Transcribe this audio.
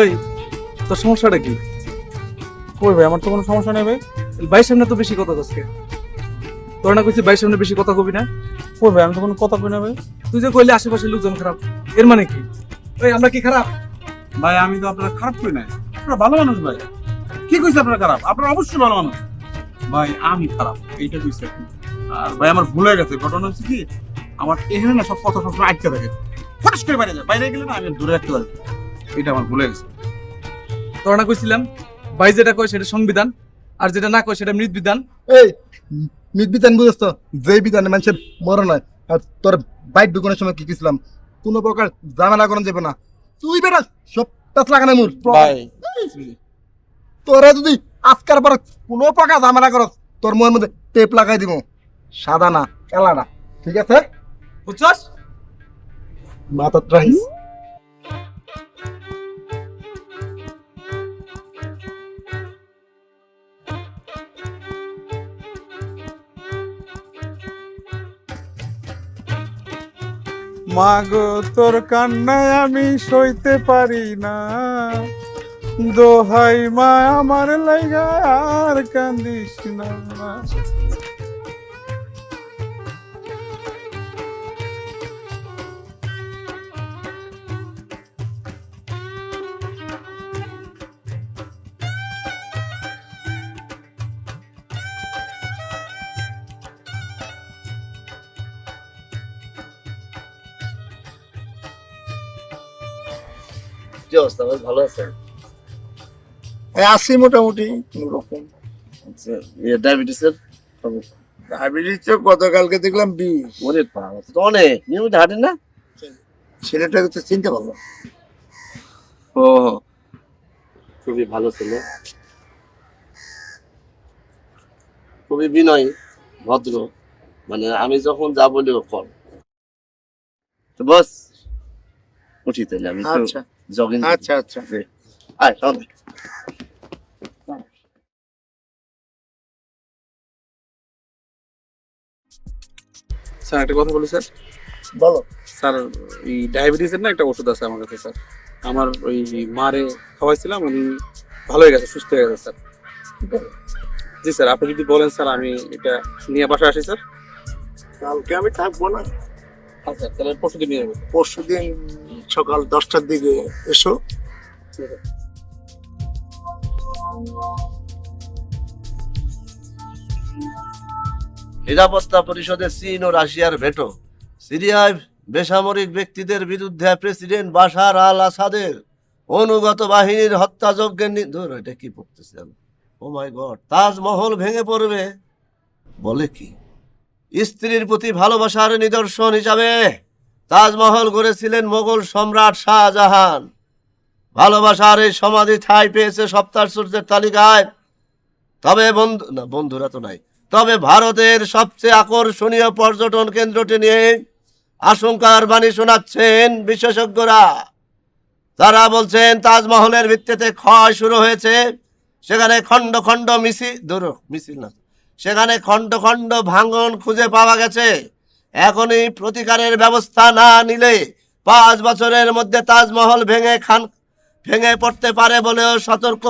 এই, তোর সমস্যাটা কি? কই ভাই, আমার তো কোনো সমস্যা নেই ভাই। ভাই সামনে তো বেশি কথা কসকে তোর না কইছি ভাই সামনে বেশি কথা কবি না? কই ভাই, আমি তো কোনো কথা কই না ভাই। তুই যে কইলে আশেপাশে লোকজন খারাপ, এর মানে কি? এই, আমরা কি খারাপ? ভাই, আমি তো আপনার খারাপ করি নাই। আপনারা ভালো মানুষ ভাই। কি কইছে আপনার খারাপ? আপনারা অবশ্যই ভালো মানুষ। ভাই, আমি খারাপ, এইটা কইছে আপনি। আর ভাই, আমার ভুলে গেছে। ঘটনা হচ্ছে কি, আমার এখানে না সব কথা সবসময় আটকে থাকে। ফটাস করে বাইরে যায়। বাইরে গেলে না আমি দূরে রাখতে পারি এটা আমার ভুলে গেছে। তোর না কইছিলাম ভাই যেটা কয় সেটা সংবিধান আর যেটা না কয় সেটা মৃত বিধান এই মিট বিধান বুঝছ তো যে বিধানে মানুষের মরণ হয় আর তোর বাইক ঢুকানোর সময় কি কিছিলাম কোনো প্রকার ঝামেলা করা যাবে না। তুই বেটা সব টাচ লাগানো মুর ভাই। তোরা যদি আজকার পর কোনো প্রকার ঝামেলা করস তোর মনের মধ্যে টেপ লাগাই দিব। সাদা না কালাটা ঠিক আছে? বুঝছস? মাথা রাখিস মাগো তোর কান্নায় আমি সইতে পারি না। দোহাই মা আমার লাইগা আর কান্দিস না। কি অবস্থা? ভাই ভালো আছেন? মোটামুটি কোনো রকম ডায়াবেটিসের ডায়াবেটিস তো গতকালকে দেখলাম বাবা তো অনেক নিয়মিত না? ছেলেটাকে তো চিনতে পারল ও খুবই ভালো ছিল। খুবই বিনয়ী ভদ্র। মানে আমি যখন যা বলি ও কর। তো বস উঠি তাহলে আমি আচ্ছা। জগিং আচ্ছা আচ্ছা। আয় শোন স্যার একটা কথা বলি স্যার। বলো। স্যার এই ডায়াবেটিসের না একটা ওষুধ আছে আমার কাছে স্যার। আমার ওই মারে খাওয়াইছিলাম উনি ভালো হয়ে গেছে সুস্থ হয়ে গেছে স্যার। জি স্যার আপনি যদি বলেন স্যার আমি এটা নিয়ে বাসায় আসি স্যার। কালকে আমি থাকব না। আচ্ছা তাহলে পরশু দিন নিয়ে যাব। পরশু দিন সকাল দশটার দিকে এসো। নিরাপত্তা পরিষদে চীন ও রাশিয়ার ভেটো। সিরিয়ায় বেসামরিক ব্যক্তিদের বিরুদ্ধে প্রেসিডেন্ট বাশার আল আসাদের অনুগত বাহিনীর হত্যাযজ্ঞের ধুর, এটা কি পড়তেছি ও মাই গড তাজমহল ভেঙে পড়বে? বলে কি? স্ত্রীর প্রতি ভালোবাসার নিদর্শন হিসাবে তাজমহল গড়েছিলেন মোগল সম্রাট শাহজাহান। ভালোবাসার এই সমাধি ঠাঁই পেয়েছে সপ্তাশ্চর্যের তালিকায়। তবে বন্ধু না, বন্ধুরা তো নাই। তবে ভারতের সবচেয়ে আকর্ষণীয় পর্যটন কেন্দ্রটি নিয়ে আশঙ্কার বাণী শোনাচ্ছেন বিশেষজ্ঞরা। তারা বলছেন, তাজমহলের ভিত্তিতে ক্ষয় শুরু হয়েছে। সেখানে খণ্ড খণ্ড মিছিল দূর মিছিল না। সেখানে খণ্ড খণ্ড ভাঙন খুঁজে পাওয়া গেছে। এখনই প্রতিকারের ব্যবস্থা না নিলে পাঁচ বছরের মধ্যে তাজমহল ভেঙে খান, ভেঙে পড়তে পারে বলেও সতর্ক।